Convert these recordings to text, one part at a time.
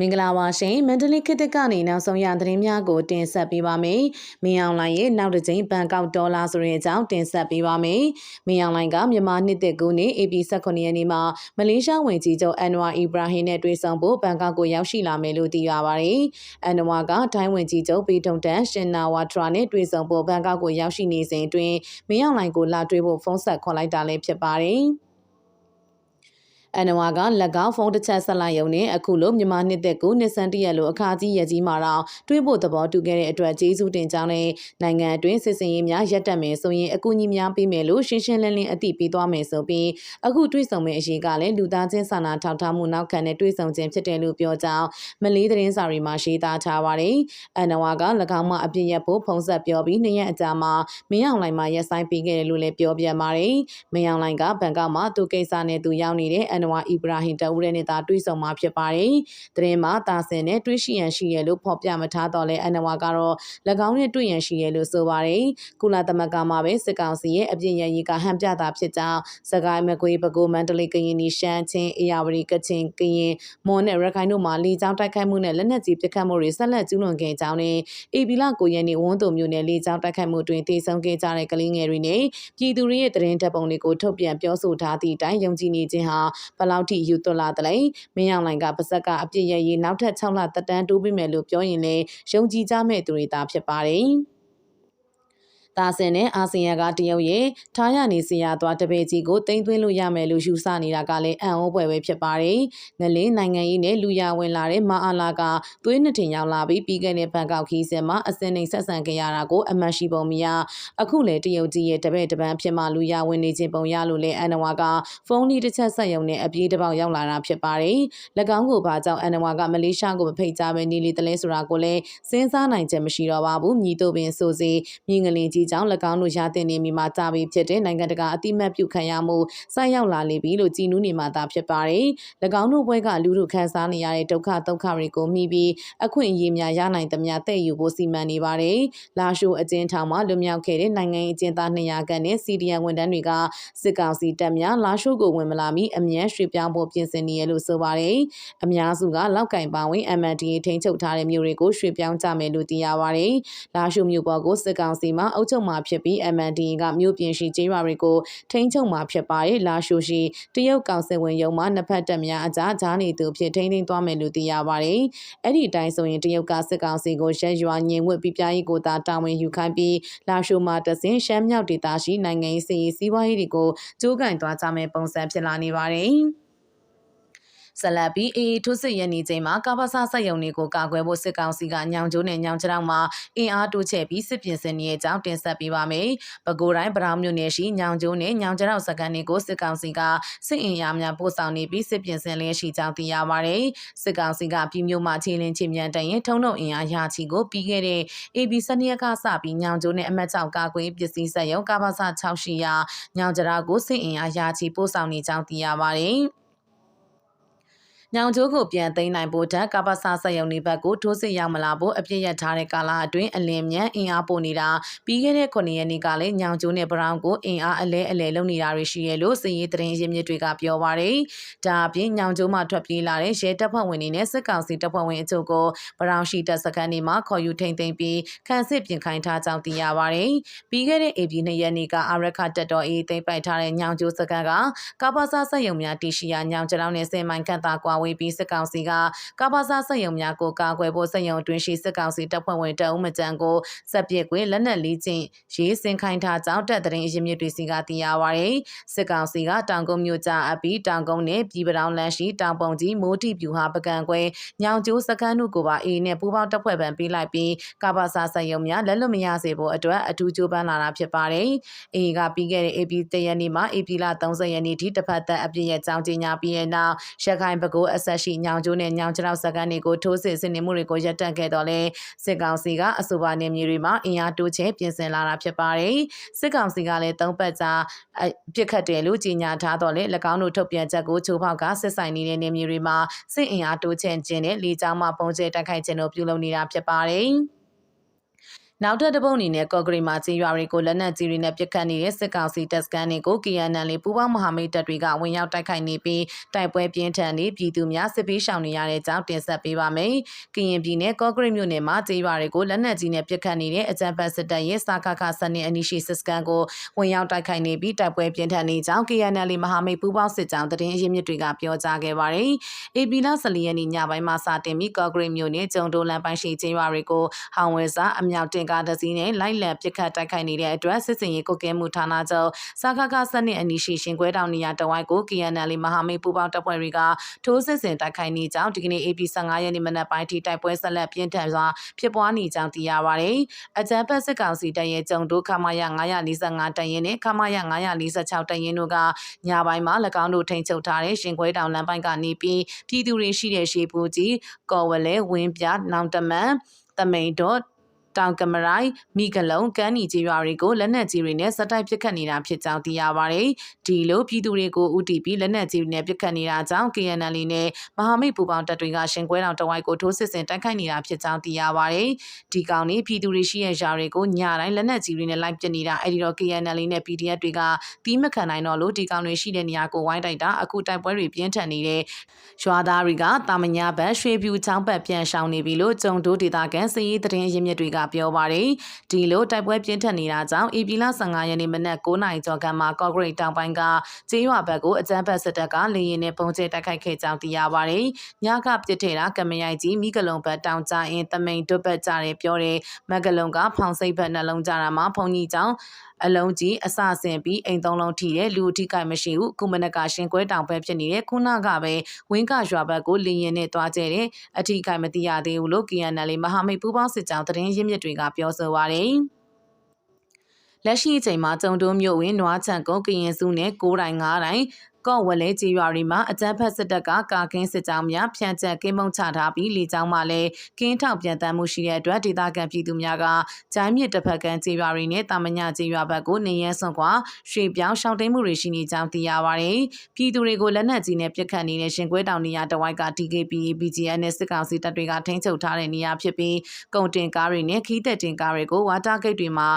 မင်္ဂလာပါရှင်မန္တလေးခေတ်သစ်ကနေနောက်ဆုံးရသတင်းများကိုတင်ဆက်ပေးပါမယ်။မင်းအောင်လှိုင်ရဲ့နောက်တစ်ကြိမ်ဘန်ကောက်ဒေါ်လာဆိုတဲ့အကြောင်းတင်ဆက်ပေးပါမယ်။မင်းအောင်လှိုင်ကမြန်မာနှစ်သက်ကူနဲ့ AP 18ရက်နေ့မှာမလေးရှားဝန်ကြီးချုပ်အန်နဝါအီဘရာဟင်နဲ့တွေ့ဆုံဖို့ဘန်ကောက်ကိုရောက်ရှိလာမယ်လို့သိရပါတယ်။အန်နဝါကထိုင်းဝန်ကြီးချုပ်ပီထုံတန်ရှင်နာဝါထရာနဲ့တွေ့ဆုံဖို့ဘန်ကောက်ကိုရောက်ရှိနေစဉ်အတွင်းမင်းအောင်လှိုင်ကိုလာတွေ့ဖို့ဖုန်းဆက်ခေါ်လိုက်တာလည်းဖြစ်ပါတယ်။ အန်နဝါကလက်ကောက်ဖုန်းတစ်ချက်ဆက်လိုက်ရုံနဲ့အခုလိုမြန်မာနှစ်သက်ကိုနှစ်ဆန်းတရက်လိုအခါကြီးရကြီးမှာတော့တွေးဖို့သဘောတူခဲ့တဲ့အတွက်ကျေးဇူးတင်ကြောင်းနဲ့နိုင်ငံအတွင်းစစ်စင်ရေးများရပ်တန့်မယ်ဆိုရင်အကူအညီများပေးမယ်လို့ရှင်းရှင်းလင်းလင်းအသိပေးသွားမယ်ဆိုပြီးအခုတွေးဆုံမယ့်အရေးကလည်းလူသားချင်းစာနာထောက်ထားမှုနောက်ခံတဲ့တွေးဆုံခြင်းဖြစ်တယ်လို့ပြောကြောင်းမလေးသတင်းစာတွေမှာရေးသားထားပါတယ်။အန်နဝါက၎င်းမှအပြစ်ရက်ဖို့ဖုံးဆက်ပြောပြီးနှစ်ရက်အကြာမှာမင်းအောင်လှိုင်မှရက်ဆိုင်ပေးခဲ့တယ်လို့လည်းပြောပြပါတယ်။မင်းအောင်လှိုင်ကဘန်ကောက်မှာသူကိစ္စနဲ့သူရောက်နေတဲ့အန်နဝါအီဘရာဟင်တဦးရဲ့နဲ့သာတွေးဆုံမှာဖြစ်ပါတယ်။သတင်းမှာတာဆင်နဲ့တွေးရှိရန်ရှိရလို့ဖော်ပြမထားတော့လဲအန်နဝါကတော့၎င်းနဲ့တွေ့ရန်ရှိရလို့ဆိုပါတယ်။ကုလသမဂ္ဂမှာပဲစစ်ကောင်စီရဲ့အပြစ်ရန်ကြီးကဟန်ပြတာဖြစ်ကြောင်းစကိုင်းမကွေးပဲခူးမန္တလေးကရင်နီရှမ်းချင်းအေရဝတီကချင်ကရင်မွန်နဲ့ရခိုင်တို့မှာလေကြောင်းတိုက်ခိုက်မှုနဲ့လက်နက်ကြီးပစ်ခတ်မှုတွေဆက်လက်ကျူးလွန်ခဲ့ကြောင်းနဲ့အေပီလာကိုရဲနေဝန်းတုံမျိုးနဲ့လေကြောင်းတိုက်ခိုက်မှုတွင်တည်ဆုံခဲ့ကြတဲ့ကလေးငယ်တွေနဲ့ပြည်သူတွေရဲ့တရင်တပ်ပုံတွေကိုထုတ်ပြန်ပြောဆိုထားသည့်အတိုင်းယုံကြည်နေခြင်းဟာဘလောက်ထိယူသွလာတလဲမင်းအောင်လှိုင်ကပါဇက်က အပြစ်ရရေးနောက်ထပ်6လတက်တန်းတိုးပြီးမယ်လို့ပြောရင်လည်းယုံကြည်ကြမဲ့သူတွေသာဖြစ်ပါတယ်။ တာဆင်နဲ့အာဆီယံကတရုတ်ရဲ့ထားရနေစရာသွားတပည့်ကြီးကိုတင်သွင်းလို့ရမယ်လို့ယူဆနေတာကလည်းအံ့ဩဖွယ်ပဲဖြစ်ပါတယ်။ငလင်းနိုင်ငံရေးနဲ့လူရဝင်လာတဲ့မအာလာကသွေးနှစ်ထင်ရောက်လာပြီးပြီးခဲ့တဲ့ဘန်ကောက်ခီးစင်မှာအစင်းနေဆက်ဆံကြရတာကိုအမှတ်ရှိပုံမရအခုလေတရုတ်ကြီးရဲ့တပည့်တပန်းဖြစ်မှလူရဝင်နေခြင်းပုံရလို့လေအန်နဝါကဖုန်းလေးတစ်ချက်ဆက်ရုံနဲ့အပြေးတစ်ပေါက်ရောက်လာတာဖြစ်ပါတယ်။၎င်းကိုဘာကြောင့်အန်နဝါကမလေးရှားကိုမဖိတ်ကြားပဲနေလေတလဲဆိုတာကိုလည်းစဉ်းစားနိုင်ချက်မရှိတော့ပါဘူး။မြည်တို့ပင်ဆိုစီမြင်းငလင်ကြီးကြောင့်၎င်းတို့ရတဲ့နေမိမှာကြာပြီဖြစ်တဲ့နိုင်ငံတကာအတိမတ်ပြုခံရမှုဆိုက်ရောက်လာလေပြီလို့ကြည်နူးနေမှာသာဖြစ်ပါတယ်။၎င်းတို့ဘွဲကလူတို့ခန်းစားနေရတဲ့ဒုက္ခဒုက္ခတွေကိုမိပြီးအခွင့်အရေးများရနိုင်သမျှတဲ့ယူဖို့စီမံနေပါတယ်။လာရှိုအကျဉ်းထောင်မှာလွတ်မြောက်ခဲ့တဲ့နိုင်ငံအကျဉ်းသား200ခန့်နဲ့စီဒီယန်ဝန်ထမ်းတွေကစစ်ကောင်စီတပ်များလာရှိုကိုဝင်မလာမီအမြန်ရွှေ့ပြောင်းဖို့ပြင်ဆင်နေရလို့ဆိုပါတယ်။အများစုကလောက်ကင်ပါဝင် MNDA ထိန်းချုပ်ထားတဲ့မြို့တွေကိုရွှေ့ပြောင်းကြမယ်လို့သိရပါတယ်။လာရှိုမြို့ပေါ်ကိုစစ်ကောင်စီမှအုပ်ချုပ်မှာဖြစ်ပြီး MNDA ကမြို့ပြင်ရှိကျေးရွာတွေကိုထိန်းချုပ်မှာဖြစ်ပါတယ်လာရှိုရှိတရုတ်ကောင်စစ်ဝင်ရုံမှာနှစ်ဖက်တပ်များအကြားကြားနေသူဖြစ်ထိန်းသိမ်းသွားမယ်လို့သိရပါတယ်အဲ့ဒီအတိုင်းဆိုရင်တရုတ်ကစစ်ကောင်စီကိုရက်ရွာညင်ဝတ်ပြပြရေးကိုသာတာဝန်ယူခိုင်းပြီးလာရှိုမှာတဆင်ရှမ်းမြောက်ဒေသရှိနိုင်ငံရေးစီးပွားရေးတွေကိုကြိုးကင်သွားကြမယ်ပုံစံဖြစ်လာနေပါတယ် ဆက်လက်ပြီးအေးထုစစ်ရနေချိန်မှာကပ္ပစဆက်ယုံတွေကိုကာကွယ်ဖို့စစ်ကောင်စီကညောင်ကျိုးနဲ့ညောင်ကြောင်မှာအင်အားတိုးချဲ့ပြီးစစ်ပြင်ဆင်နေတဲ့အကြောင်းတင်ဆက်ပေးပါမယ်။ပဲခူးတိုင်းဗရောင်းမြို့နယ်ရှိညောင်ကျိုးနဲ့ညောင်ကြောင်စကန်တွေကိုစစ်ကောင်စီကစစ်အင်အားများပို့ဆောင်နေပြီးစစ်ပြင်ဆင်လျက်ရှိကြောင်းသိရပါတယ်။စစ်ကောင်စီကပြည်မြို့မှာခြေလင်းချင်းမြန်တရင်ထုံနှုတ်အင်အားရာချီကိုပြီးခဲ့တဲ့ AB စနေရက်ကစပြီးညောင်ကျိုးနဲ့အမတ်ကြောင်ကာကွယ်ပစ္စည်းဆက်ယုံကပ္ပစ6ရှိရာညောင်ကြရာကိုစစ်အင်အားရာချီပို့ဆောင်နေကြောင်းသိရပါတယ်။ ညောင်ကျိုးကိုပြန်သိမ်းနိုင်ဖို့တက်ကပ္ပစဆက်ယုံနေဘက်ကိုထိုးစစ်ရောက်မလာဖို့အပြစ်ရထားတဲ့ကာလအတွင်းအလင်းမြန်အင်အားပို့နေတာပြီးခဲ့တဲ့9ရက်နေ့ကလည်းညောင်ကျိုးနဲ့ဘရောင်းကိုအင်အားအလဲအလဲလုပ်နေတာတွေရှိရလို့စည်ရေးသတင်းရင်းမြစ်တွေကပြောပါရယ်ဒါအပြင်ညောင်ကျိုးမှထွက်ပြေးလာတဲ့ရဲတပ်ဖွဲ့ဝင်တွေနဲ့စစ်ကောင်စီတပ်ဖွဲ့ဝင်အချို့ကိုဘရောင်းရှိတပ်စခန်းတွေမှာခေါ်ယူထိန်သိမ်းပြီးခန့်စစ်ပြင်ခိုင်းထားကြောင်းသိရပါရယ်ပြီးခဲ့တဲ့ AP 2ရက်နေ့ကအာရခတက်တော်အေးသိမ်းပိုက်ထားတဲ့ညောင်ကျိုးစခန်းကကပ္ပစဆက်ယုံများတရှိရာညောင်ကျလောင်နဲ့စင်မိုင်ခန့်သာကွာဝေးပြီးစစ်ကောင်စီကကဘာသာစက်ရုံများကိုကာကွယ်ဖို့စက်ရုံအတွင်းရှိစစ်ကောင်စီတပ်ဖွဲ့ဝင်တအုပ်မကြံကိုစက်ပစ်ကွေးလက်နက်လေးချင်းရေးစင်ခိုင်းထားကြောင်းတပ်သတင်းအရင်းမြစ်တွေစီကသိရပါရယ်စစ်ကောင်စီကတောင်ကုန်းမြို့ကြားအပြီးတောင်ကုန်းနဲ့ပြည်ပတောင်လမ်းရှိတောင်ပုံကြီးမိုးတိပြူဟာပကံကွဲညောင်ကျိုးစခန်းတို့ကိုပါအေးနဲ့ပူးပေါင်းတပ်ဖွဲ့ပန်ပေးလိုက်ပြီးကဘာသာစက်ရုံများလက်လွတ်မရစေဖို့အတွက်အထူးကြိုးပမ်းလာတာဖြစ်ပါတယ်အေးကပြီးခဲ့တဲ့ AP တရက်နေ့မှာ AP လ30ရက်နေ့ထိတစ်ဖက်သက်အပြည့်ရဲ့ကြောင်းကြီးညာပြီးတဲ့နောက်ရခိုင်ဘကိုအဆက်ရှိညောင်ကျိုးနဲ့ညောင်ကျလောက်စကန်တွေကိုထိုးစစ်ဆင်နေမှုတွေကိုရပ်တန့်ခဲ့တော့လဲစစ်ကောင်စီကအဆိုပါနေမြေတွေမှာအင်အားတိုးချဲ့ပြင်ဆင်လာတာဖြစ်ပါတယ်စစ်ကောင်စီကလည်းသုံးပတ်ကြာပြစ်ခတ်တယ်လို့ကြေညာထားတော့လေ၎င်းတို့ထုတ်ပြန်ချက်ကိုချိုးဖောက်ကစစ်ဆိုင်နေတဲ့နေမြေတွေမှာစစ်အင်အားတိုးချဲ့ခြင်းနဲ့လေကြောင်းမှပုံကျဲတိုက်ခိုက်ခြင်းတို့ပြုလုပ်နေတာဖြစ်ပါတယ် နောက်ထပ်တစ်ပုတ်အနေနဲ့ကော့ဂရိမာကျေးရွာတွေကိုလက်နက်ကြီးတွေနဲ့ပစ်ခတ်နေတဲ့စစ်ကောင်စီတပ်စခန်းတွေကို KNL ပူးပေါင်းမဟာမိတ်တပ်တွေကဝင်ရောက်တိုက်ခိုက်နေပြီးတိုက်ပွဲပြင်းထန်နေပြည်သူများစစ်ပေးရှောင်နေရတဲ့အကြောင်းတင်ဆက်ပေးပါမယ်။ကရင်ပြည်နယ်ကော့ဂရိမြို့နယ်မှာကျေးရွာတွေကိုလက်နက်ကြီးနဲ့ပစ်ခတ်နေတဲ့အကြမ်းဖက်စစ်တပ်ရဲ့စာခခစနစ်အနီးရှိစစ်စခန်းကိုဝင်ရောက်တိုက်ခိုက်နေပြီးတိုက်ပွဲပြင်းထန်နေကြောင်း KNL မဟာမိတ်ပူးပေါင်းစစ်ကြောင်းတရင်အရင်းမြစ်တွေကပြောကြားခဲ့ပါတယ်။ AP လ14ရက်နေ့ညပိုင်းမှာစတင်ပြီးကော့ဂရိမြို့နယ်ကျုံတိုလန်ပိုင်းရှိကျေးရွာတွေကိုဟောင်ဝဲစာအမြောက်တင်ကားတစ်စီးနဲ့လိုက်လံပစ်ခတ်တိုက်ခိုက်နေတဲ့အတွက်စစ်စင်ရေးကုတ်ကဲမှုဌာနချုပ်စာခခစနစ်အနီးရှိရှင်ခွဲတောင်နေရာတဝိုက်ကို KNL မဟာမိတ်ပူးပေါင်းတပ်ဖွဲ့တွေကထိုးစစ်ဆင်တိုက်ခိုက်နေကြောင်းဒီကနေ့ AP 15ရက်နေ့မနက်ပိုင်းထိတိုက်ပွဲဆက်လက်ပြင်းထန်စွာဖြစ်ပွားနေကြောင်းသိရပါတယ်။အကြမ်းဖက်စစ်ကောင်စီတပ်ရဲ့ကြုံတို့ခမာယ945တရင်နဲ့ခမာယ946တရင်တို့ကညပိုင်းမှာ၎င်းတို့ထိန်ချုပ်ထားတဲ့ရှင်ခွဲတောင်လမ်းပိုင်းကနေပြီးပြည်သူတွေရှိတဲ့ရှေးပူကြီးကော်ဝလဲဝင်းပြနောင်တမန်တမိန်တော့ တောင်ကမရိုင်မိကလုံကမ်းနီကြီးရွာတွေကိုလက်နက်ကြီးတွေနဲ့စက်တိုက်ပစ်ခတ်နေတာဖြစ်ကြောင်းသိရပါတယ်။ဒီလိုပြည်သူတွေကိုဥတီပြီးလက်နက်ကြီးတွေနဲ့ပစ်ခတ်နေတာကြောင့် KNL နဲ့မဟာမိတ်ပူပေါင်းတပ်တွေကရှင်ကွဲတောင်တဝိုက်ကိုထိုးစစ်ဆင်တိုက်ခိုက်နေတာဖြစ်ကြောင်းသိရပါတယ်။ဒီကောင်นี้ပြည်သူတွေရှိတဲ့ယာတွေကိုညတိုင်းလက်နက်ကြီးတွေနဲ့လိုက်ပစ်နေတာအဲဒီတော့ KNL နဲ့ PDF တွေကတီးမခံနိုင်တော့လို့ဒီကောင်တွေရှိတဲ့နေရာကိုဝိုင်းတိုက်တာအခုတိုက်ပွဲတွေပြင်းထန်နေတဲ့ရွာသားတွေကတာမညာဘက်ရွှေဖြူချောင်းဘက်ပြန်ရှောင်နေပြီလို့ကြုံတိုးဒေသခံစည်ရေးတရင်ရင်းမြစ်တွေကပြောပါတယ်။ဒီလိုတိုက်ပွဲပြင်းထန်နေတာကြောင့်ဧပြီလ15ရက်နေ့မနက်9:00နာရီကျော်ကမှကော့ဂရိတ်တောင်ပိုင်းကကျေးရွာဘက်ကိုအကြမ်းဖက်စစ်တပ်ကလေရင်နဲ့ပုံကျဲတိုက်ခိုက်ခဲ့ကြောင်းသိရပါတယ်။ညကပြစ်ထည့်တာကမရိုက်ကြီးမိကလုံဘက်တောင်ကျအင်းတမိန်တွတ်ဘက်ကြတယ်ပြောတယ်။မက်ကလုံကဖောင်စိတ်ဘက်နှလုံးကြတာမှာဖုန်ကြီးကြောင့် အလုံးကြီးအစဆင်ပြီးအိမ်သုံးလုံးထိတဲ့လူအထိကိုက်မရှိဘူးခုမနက်ကရှင်ကွဲတောင်ဘက်ဖြစ်နေတဲ့ခုနကပဲဝင်းကရွာဘက်ကိုလင်းရင်နဲ့သွားကျဲတယ်အထိကိုက်မသိရသေးဘူးလို့ KNL မဟာမိတ်ပူးပေါင်းစစ်ကြောင်းသတင်းရင်းမြစ်တွေကပြောဆိုပါရယ်လက်ရှိအချိန်မှာကျုံတုံးမြို့ဝင်နွားချန်ကုန်းကရင်စုနဲ့9တိုင်း9တိုင်း ကော့ဝလဲကြေးရွာတွေမှာအကြမ်းဖက်စစ်တပ်ကကာကင်းစစ်ကြောင်းများဖြန့်ကျက်ကင်းမုံချထားပြီးလေကြောင်းမှလည်းကင်းထောက်ပြန်တမ်းမှုရှိတဲ့အတွက်ဒေသခံပြည်သူများကဂျိုင်းမြစ်တစ်ဖက်ကန်ကြေးရွာတွေနဲ့တာမညကြေးရွာဘက်ကိုနေရဲစွန့်ခွာရွှေပြောင်းရှောင်းတိန်မှုတွေရှိနေကြောင်းသိရပါတယ်။ပြည်သူတွေကိုလက်နက်ကြီးနဲ့ပစ်ခတ်နေတဲ့ရှင်ကွဲတောင်နေရာတဝိုက်က DKP BGN နဲ့စစ်ကောင်စီတပ်တွေကထိန်းချုပ်ထားတဲ့နေရာဖြစ်ပြီးကုန်တင်ကားတွေနဲ့ခီးသက်တင်ကားတွေကိုဝါတာဂိတ်တွေမှာ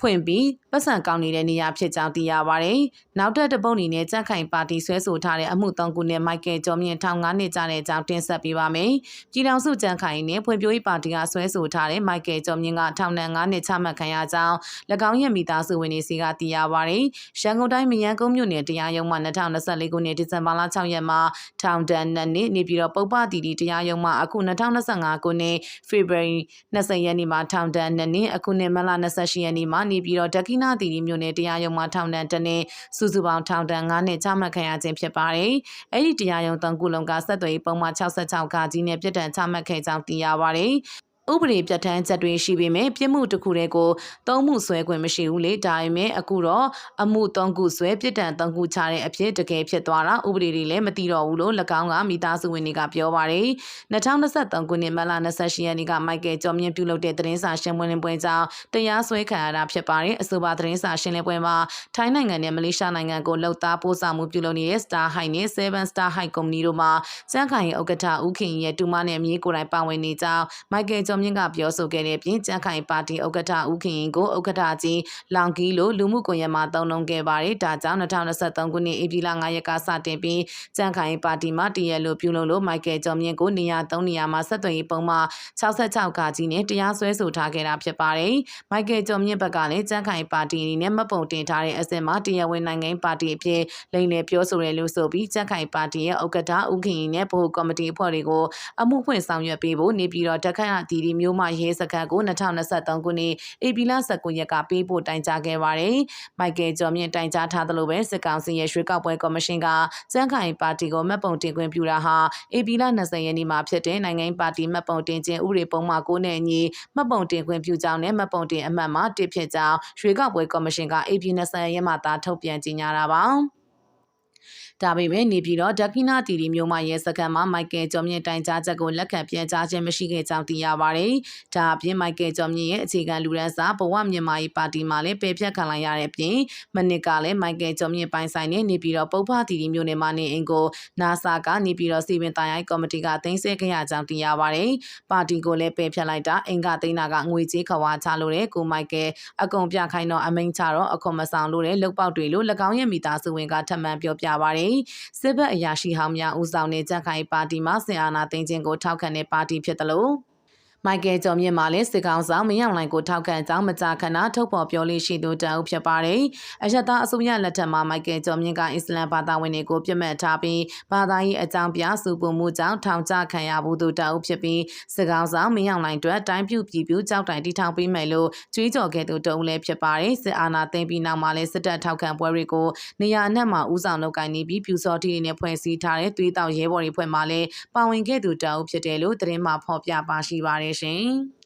ဖွင့်ပြီးပတ်စံကောင်းနေတဲ့နေရာဖြစ်ကြောင်းသိရပါတယ်။နောက်ထပ်တပုတ်အနေနဲ့ကြက်ခိုင်ပါတီဆွဲဆိုထားတဲ့အမှုသုံးခုနဲ့မိုက်ကယ်ကျော်မြင့်ထောင်9နှစ်ကြာတဲ့အကြောင်းတင်ဆက်ပေးပါမယ်။ပြည်ထောင်စုကြက်ခိုင်နဲ့ဖွံ့ဖြိုးရေးပါတီကဆွဲဆိုထားတဲ့မိုက်ကယ်ကျော်မြင့်ကထောင်ဒဏ်9နှစ်ချမှတ်ခံရကြောင်း၎င်းရဲ့မိသားစုဝင်တွေစီကသိရပါတယ်။ရန်ကုန်တိုင်းမရန်ကုန်မြို့နယ်တရားရုံးမှ2024ခုနှစ်ဒီဇင်ဘာလ6ရက်မှာထောင်ဒဏ်2နှစ်နေပြီးတော့ပုပ္ပတီတီတရားရုံးမှအခု2025ခုနှစ်ဖေဖော်ဝါရီ20ရက်နေ့မှာထောင်ဒဏ်2နှစ်အခုနှစ်မလ28ရက်နေ့မှာနေပြီးတော့ဒကိနာတီတီမြို့နယ်တရားရုံးမှာထောင်ဒဏ်တစ်နှစ်စုစုပေါင်းထောင်ဒဏ်9နှစ်ချမှတ်ခံရခြင်းဖြစ်ပါတယ်။အဲ့ဒီတရားရုံးသုံးခုလုံးကဆက်သွယ်ပုံမှန်66ခါကြီးနဲ့ပြစ်ဒဏ်ချမှတ်ခဲ့ကြောင်းသိရပါတယ်။ ဥပဒေပြဋ္ဌာန်းချက်တွေရှိပေမဲ့ပြစ်မှုတစ်ခုတည်းကိုသုံးမှုဆွဲခွင့်မရှိဘူးလေဒါပေမဲ့အခုတော့အမှုသုံးခုဆွဲပြစ်ဒဏ်သုံးခုချတဲ့အဖြစ်တကယ်ဖြစ်သွားတာဥပဒေတွေလည်းမသိတော့ဘူးလို့၎င်းကမိသားစုဝင်တွေကပြောပါတယ်2023ခုနှစ်မလ28ရက်နေ့ကမိုက်ကယ်ကျော်မြင့်ပြုလုပ်တဲ့သတင်းစာရှင်းလင်းပွဲကြောင့်တရားစွဲခံရတာဖြစ်ပါတယ်အဆိုပါသတင်းစာရှင်းလင်းပွဲမှာထိုင်းနိုင်ငံနဲ့မလေးရှားနိုင်ငံကိုလှုပ်သားပို့ဆောင်မှုပြုလုပ်နေတဲ့ Star High နဲ့ Seven Star High Company တို့မှာစန်းခိုင်ဥက္ကဋ္ဌဦးခင်ရဲ့တူမနဲ့အမည်ကိုယ်တိုင်ပါဝင်နေကြောင်းမိုက်ကယ်ကျော်မြင့်ကပြောဆိုခဲ့တဲ့ပြင်ကြန့်ခိုင်ပါတီဥက္ကဋ္ဌဦးခင်ရင်ကိုဥက္ကဋ္ဌကြီးလောင်ကီလိုလူမှုကွန်ရက်မှာတုံ့လုံခဲ့ပါတယ်။ဒါကြောင့်2023ခုနှစ်ဧပြီလ9ရက်ကစတင်ပြီးကြန့်ခိုင်ပါတီမှတရလိုပြုလုပ်လို့မိုက်ကယ်ကျော်မြင့်ကိုနေရာ3နေရာမှာဆက်သွယ်ရေးပုံမှ66ကကြီးနဲ့တရားစွဲဆိုထားခဲ့တာဖြစ်ပါတယ်။မိုက်ကယ်ကျော်မြင့်ဘက်ကလည်းကြန့်ခိုင်ပါတီအနေနဲ့မပုံတင်ထားတဲ့အစင်မှာတရားဝင်နိုင်ငံပါတီအဖြစ်လိမ့်လည်ပြောဆိုရလို့ဆိုပြီးကြန့်ခိုင်ပါတီရဲ့ဥက္ကဋ္ဌဦးခင်ရင်နဲ့ဗဟိုကော်မတီအဖွဲ့တွေကိုအမှုဖွင့်ဆောင်ရွက်ပေးဖို့နေပြည်တော်တက်ခန့်အတီဒီမျိုးမှရဲစခန်းကို2023ခုနှစ်ဧပြီလ19ရက်ကပေးပို့တိုင်ကြားခဲ့ပါတယ်။မိုက်ကယ်ကျော်မြင့်တိုင်ကြားထားသလိုပဲစစ်ကောင်စီရဲ့ရွှေကောက်ပွဲကော်မရှင်ကစန်းခိုင်ပါတီကိုမှတ်ပုံတင်ခွင့်ပြုတာဟာဧပြီလ20ရက်နေ့မှာဖြစ်တဲ့နိုင်ငံပါတီမှတ်ပုံတင်ခြင်းဥပဒေပုံမှန်9နဲ့အညီမှတ်ပုံတင်ခွင့်ပြုကြောင်းနဲ့မှတ်ပုံတင်အမှတ်မှာတစ်ဖြစ်ကြောင်းရွှေကောက်ပွဲကော်မရှင်ကဧပြီ20ရက်မှာသာထုတ်ပြန်ကြေညာတာပါ။ ဒါပေမဲ့နေပြည်တော်ဒက္ခိဏတီတီမြို့မှရဲစခန်းမှာမိုက်ကယ်ကျော်မြင့်တိုင်ကြားချက်ကိုလက်ခံပြန်ကြားခြင်းမရှိခဲ့ကြောင်းသိရပါတယ်။ဒါအပြင်မိုက်ကယ်ကျော်မြင့်ရဲ့အခြေခံလူရန်စာဘဝမြန်မာရေးပါတီမှလည်းပယ်ဖျက်ခံလိုက်ရတဲ့အပြင်မနစ်ကလည်းမိုက်ကယ်ကျော်မြင့်ပိုင်ဆိုင်တဲ့နေပြည်တော်ပုပ္ပတီတီမြို့နယ်မှာနေအိမ်ကိုနာဆာကနေပြည်တော်စီပင်တိုင်းရိုက်ကော်မတီကသိမ်းဆည်းခဲ့ရကြောင်းသိရပါတယ်။ပါတီကိုလည်းပယ်ဖျက်လိုက်တာအင်္ဂသိန်းနာကငွေကြေးခွာချလို့တဲ့ကိုမိုက်ကယ်အကုန်ပြခိုင်းတော့အမိန်ချတော့အခွန်မဆောင်လို့တဲ့လုတ်ပေါက်တွေလို့၎င်းရဲ့မိသားစုဝင်ကထပ်မံပြောပြပါတယ်။စစ်ဘက်အရာရှိဟောင်းများဦးဆောင်တဲ့ကြက်ခိုင်ပါတီမှဆင်အာနာသိန်းချင်းကိုထောက်ခံတဲ့ပါတီဖြစ်တယ်လို့ မိုက်ကယ်ကျော်မြင့်မှလည်းစစ်ကောင်ဆောင်မင်းအောင်လှိုင်ကိုထောက်ခံကြောင်းမကြာခဏထုတ်ပေါ်ပြောလေးရှိသူတအုပ်ဖြစ်ပါတယ်။အယက်သားအစိုးရလက်ထက်မှာမိုက်ကယ်ကျော်မြင့်ကအစ္စလမ်ဘာသာဝင်တွေကိုပြစ်မှတ်ထားပြီးဘာသာရေးအကြောင်းပြစုပုံမှုကြောင့်ထောင်ချခံရဘူးသူတအုပ်ဖြစ်ပြီးစစ်ကောင်ဆောင်မင်းအောင်လှိုင်အတွက်တိုင်းပြူပြည်ပြူကြောက်တိုင်တီထောင်ပေးမယ်လို့ကြွေးကြော်ခဲ့သူတအုပ်လည်းဖြစ်ပါတယ်။စစ်အာဏာသိမ်းပြီးနောက်မှာလည်းစစ်တပ်ထောက်ခံပွဲတွေကိုနေရာအနှံ့မှာဦးဆောင်လုပ်ကိုင်နေပြီးပြူစော်တီတွေနဲ့ဖွဲ့စည်းထားတဲ့သွေးတောင်ရဲဘော်တွေဖွဲ့မှလည်းပါဝင်ခဲ့သူတအုပ်ဖြစ်တယ်လို့သတင်းမှဖော်ပြပါရှိပါတယ်ရှင်။